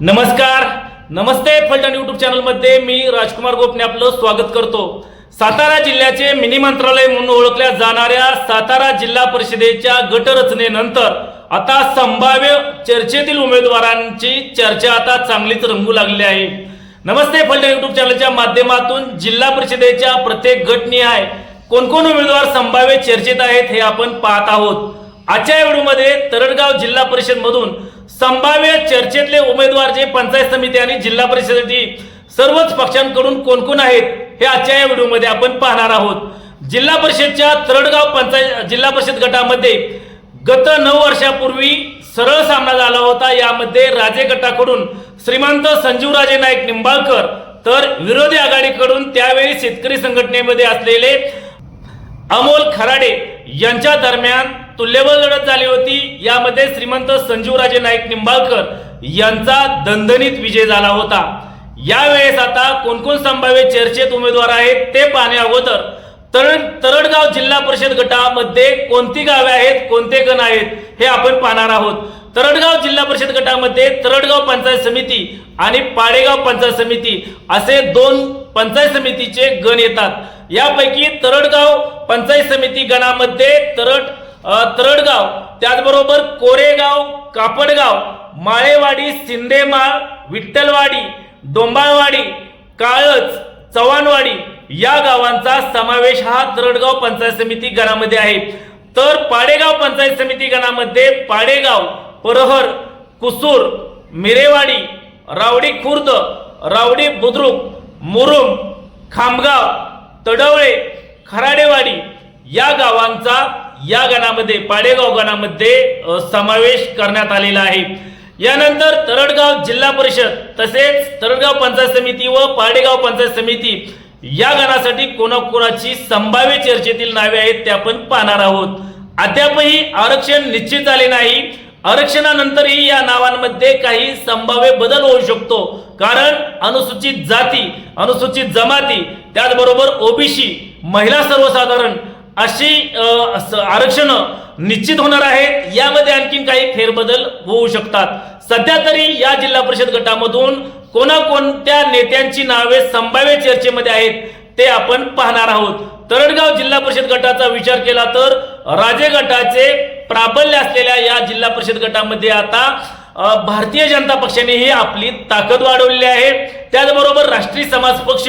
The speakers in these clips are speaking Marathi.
नमस्कार. नमस्ते फलटण युट्यूब चॅनलमध्ये मी राजकुमार गोपने आपलं स्वागत करतो. सातारा जिल्ह्याचे मिनी मंत्रालय म्हणून ओळखल्या जाणाऱ्या सातारा जिल्हा परिषदेच्या गटरचनेनंतर आता संभाव्य चर्चेतील उमेदवारांची चर्चा आता चांगलीच रंगू लागली आहे. नमस्ते फलटण युट्यूब चॅनलच्या माध्यमातून जिल्हा परिषदेच्या प्रत्येक गटनिहाय कोण कोणकोण उमेदवार संभाव्य चर्चेत आहेत हे आपण पाहत आहोत. आजच्या व्हिडिओमध्ये तरडगाव जिल्हा परिषदमधून संभाव्य चर्चेतले उमेदवार जे पंचायत समिती आणि जिल्हा परिषदेची सर्वच पक्षांकडून कोण कोण आहेत हे आजच्या या व्हिडिओमध्ये आपण पाहणार आहोत. जिल्हा परिषदच्या तरडगाव पंचायत जिल्हा परिषद गटामध्ये गत नऊ वर्षापूर्वी सरळ सामना झाला होता. यामध्ये राजे गटाकडून श्रीमंत संजीवराजे नाईक निंबाळकर तर विरोधी आघाडीकडून त्यावेळी शेतकरी संघटनेमध्ये असलेले अमोल खराडे यांच्या दरम्यान तुल्यबळ लढत झाली होती. यामध्ये श्रीमंत संजीवराजे नाईक निंबाळकर यांचा दणदणीत विजय झाला होता. यावेळेस आता कोण कोण संभाव्य चर्चेत उमेदवार आहेत ते पाहण्या अगोदर. तरड तरडगाव जिल्हा परिषद गटामध्ये कोणती गावे आहेत कोणते गण आहेत हे आपण पाहणार आहोत. तरडगाव जिल्हा परिषद गटामध्ये तरडगाव पंचायत समिती आणि पाडेगाव पंचायत समिती असे दोन पंचायत समितीचे गण येतात. यापैकी तरडगाव पंचायत समिती गणामध्ये तरड तरडगाव. त्याचबरोबर कोरेगाव कापडगाव माळेवाडी सिंदेमाळ विठ्ठलवाडी डोंबाळवाडी काळच चव्हाणवाडी या गावांचा समावेश हा तरडगाव पंचायत समिती गणामध्ये आहे. तर पाडेगाव पंचायत समिती गणामध्ये पाडेगाव परहर कुसूर मिरेवाडी रावडी खुर्द रावडी बुद्रुक मुरुम खामगाव तडवळे खराडेवाडी या गावांचा या गणामध्ये पाडेगाव गणामध्ये समावेश करण्यात आलेला आहे. यानंतर तरडगाव जिल्हा परिषद तसेच तरडगाव पंचायत समिती व पाडेगाव पंचायत समिती या गणासाठी कोणाकोणाची संभाव्य चर्चेतील नावे आहेत ते आपण पाहणार आहोत. अद्यापही आरक्षण निश्चित झाले नाही. आरक्षणानंतरही या नावांमध्ये काही संभाव्य बदल होऊ शकतो. कारण अनुसूचित जाती अनुसूचित जमाती त्याचबरोबर ओबीसी महिला सर्वसाधारण अशी आरक्षण निश्चित होणार आहेत. यामध्ये आणखीन काही फेरबदल होऊ शकतात. सध्या तरी या जिल्हा परिषद गटामधून कोणाकोणत्या नेत्यांची नावे संभाव्य चर्चेमध्ये आहेत ते आपण पाहणार आहोत. तरडगाव जिल्हा परिषद गटाचा विचार केला तर राजे गटाचे प्राबल्य असलेल्या या जिल्हा परिषद गटामध्ये आता भारतीय जनता पक्षाने ही आपली ताकद वाढवलेली आहे. त्याचबरोबर राष्ट्रीय समाज पक्ष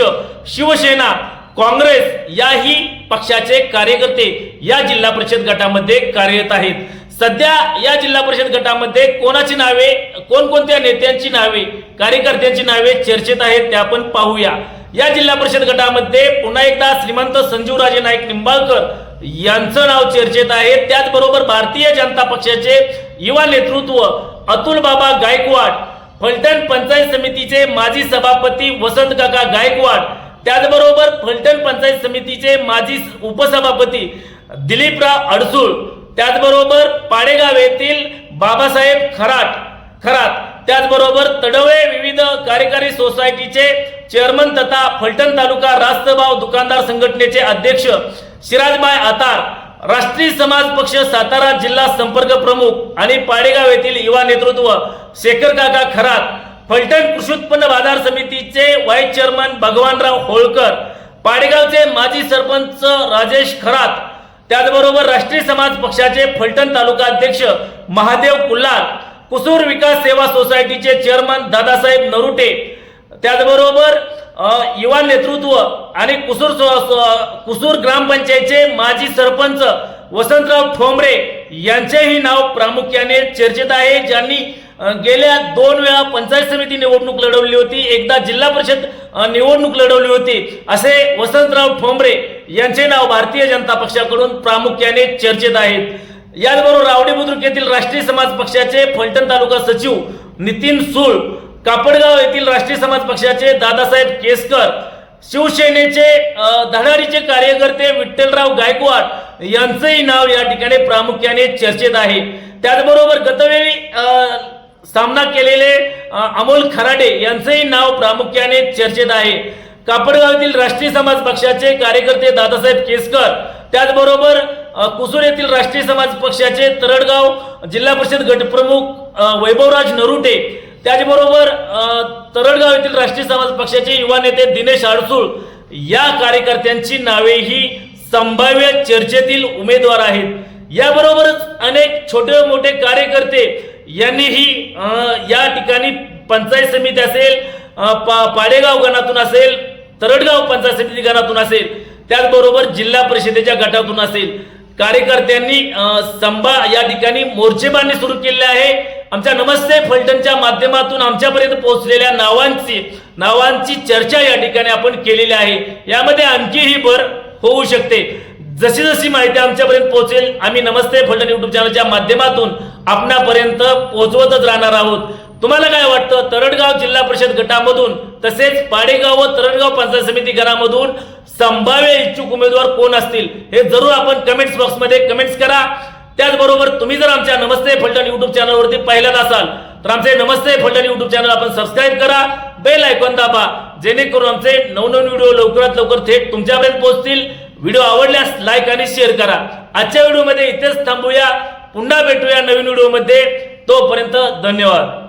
शिवसेना काँग्रेस याही पक्षाचे कार्यकर्ते या जिल्हा परिषद गटामध्ये कार्यरत आहेत. सध्या या जिल्हा परिषद गटामध्ये कोणाची नावे कोणकोणत्या नेत्यांची नावे कार्यकर्त्यांची नावे चर्चेत आहेत ते आपण पाहूया. या जिल्हा परिषद गटामध्ये पुन्हा एकदा श्रीमंत संजीवराजे नाईक निंबाळकर यांचं नाव चर्चेत आहे. त्याचबरोबर भारतीय जनता पक्षाचे युवा नेतृत्व अतुल बाबा गायकवाड फलटण पंचायत समितीचे माजी सभापती वसंत काका गायकवाड त्याचबरोबर फलटण पंचायत समितीचे माजी उपसभापती दिलीपराव अडसूळ त्याचबरोबर पाडेगाव येथील बाबासाहेब खराट खरात त्याचबरोबर तडवळे विविध कार्यकारी सोसायटीचे चेअरमन तथा फलटण तालुका रास्तभाव दुकानदार संघटनेचे अध्यक्ष सिराजबाय आतार राष्ट्रीय समाज पक्ष सातारा जिल्हा संपर्क प्रमुख आणि पाडेगाव येथील युवा नेतृत्व शेखर काका खरात फलटण कृषी उत्पन्न बाजार समितीचे व्हाईस चेअरमन भगवानराव होळकर पाडेगावचे माजी सरपंच राजेश खरात त्याचबरोबर राष्ट्रीय समाज पक्षाचे फलटण तालुका अध्यक्ष महादेव कुल्हार कुसूर विकास सेवा सोसायटीचे चेअरमन दादासाहेब नरुटे त्याचबरोबर युवा नेतृत्व आणि कुसूर सो- कुसूर ग्रामपंचायतचे माजी सरपंच वसंतराव ठोंबरे यांचेही नाव प्रामुख्याने चर्चेत आहे ज्यांनी गेल्या दोन वेळा पंचायत समिती निवडणूक लढवली होती एकदा जिल्हा परिषद निवडणूक लढवली होती. असे वसंतराव ठोंबरे यांचे नाव भारतीय जनता पक्षाकडून प्रामुख्याने चर्चेत आहेत. याचबरोबर रावडी बुद्रुक येथील राष्ट्रीय समाज पक्षाचे फलटण तालुका सचिव नितीन सुळ कापडगाव येथील राष्ट्रीय समाज पक्षाचे दादासाहेब केसकर शिवसेनेचे धडारीचे कार्यकर्ते विठ्ठलराव गायकवाड यांचंही नाव या ठिकाणी प्रामुख्याने चर्चेत आहे. त्याचबरोबर गतवेळी सामना केलेले अमोल खराडे यांचंही नाव प्रामुख्याने चर्चेत आहे. कापडगाव राष्ट्रीय समाज पक्षाचे कार्यकर्ते दादासाहेब केसकर त्याचबरोबर कुसूर येथील राष्ट्रीय समाज पक्षाचे तरडगाव जिल्हा परिषद गटप्रमुख वैभवराज नरुटे त्याचबरोबर तरडगाव येथील राष्ट्रीय समाज पक्षाचे युवा नेते दिनेश अडसूळ या कार्यकर्त्यांची नावे ही संभाव्य चर्चेतील उमेदवार आहेत. याबरोबरच अनेक छोटे मोठे कार्यकर्ते यांनीही या ठिकाणी पंचायत समिती असेल पा- पाडेगाव गणातून असेल तरडगाव पंचायत समिती गणातून असेल त्याचबरोबर जिल्हा परिषदेच्या गटातून असेल. कार्यकर्त्यांनी संभा या ठिकाणी मोर्चेबांनी सुरू केले आहे. आमच्या नमस्ते फलटणच्या माध्यमातून आमच्यापर्यंत पोहोचलेल्या नावांची नावांची चर्चा या ठिकाणी आपण केलेली आहे. यामध्ये आणखीही भर होऊ शकते. जशी जशी माहिती आमच्यापर्यंत पोहोचेल. आम्ही नमस्ते फलटण युट्यूब चॅनलच्या माध्यमातून आपणापर्यंत पोहोचवतच राहणार आहोत. तुम्हाला काय वाटतं? तरडगाव जिल्हा परिषद गटामधून तसेच पाडेगाव व तरडगाव पंचायत समिती गटामधून संभाव्य इच्छुक उमेदवार कोण असतील? हे जरूर आपण कमेंट्स बॉक्समध्ये कमेंट्स करा. त्याचबरोबर तुम्ही जर आमच्या नमस्ते फलटण युट्यूब चॅनलवरती पहिल्याच असाल तर आमचे नमस्ते फलटण युट्यूब चॅनल आपण सबस्क्राईब करा. बेल ऐकून दाबा जेणेकरून आमचे नवनवीन व्हिडिओ लवकरात लवकर थेट तुमच्यापर्यंत पोहोचतील. व्हिडिओ आवडल्यास लाईक आणि शेअर करा. आजच्या व्हिडिओमध्ये इथेच थांबूया. पुन्हा भेटूया नवीन व्हिडिओमध्ये. तोपर्यंत धन्यवाद.